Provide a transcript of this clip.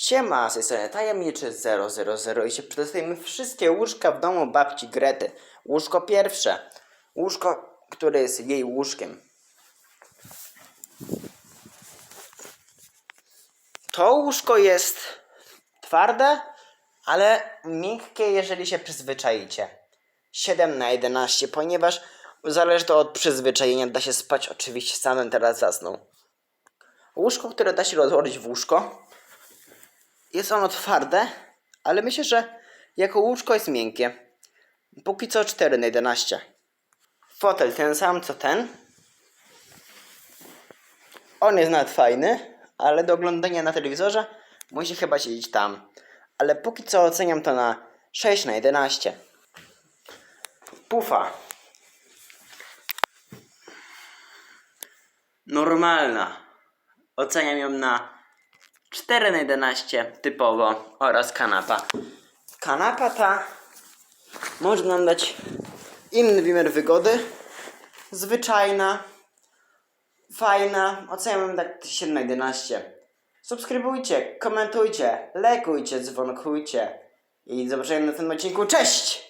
Siema, z tej strony tajemniczy 000 i się przetestujemy wszystkie łóżka w domu babci Grety. Łóżko pierwsze. Łóżko, które jest jej łóżkiem. To łóżko jest twarde, ale miękkie, jeżeli się przyzwyczaicie. 7 na 11, ponieważ zależy to od przyzwyczajenia. Da się spać oczywiście samym teraz zasnął. Łóżko, które da się rozłożyć w łóżko. Jest ono twarde, ale myślę, że jako łóżko jest miękkie. Póki co 4 na 11. Fotel ten sam co ten. On jest nawet fajny, ale do oglądania na telewizorze musi chyba siedzieć tam. Ale póki co oceniam to na 6 na 11. Pufa. Normalna. Oceniam ją na 4 na 11 typowo oraz kanapa. Kanapa ta może nam dać inny wymiar wygody. Zwyczajna, fajna. Oceniam tak 7 na 11. Subskrybujcie, komentujcie, lajkujcie, dzwonkujcie. I zobaczenia na tym odcinku. Cześć!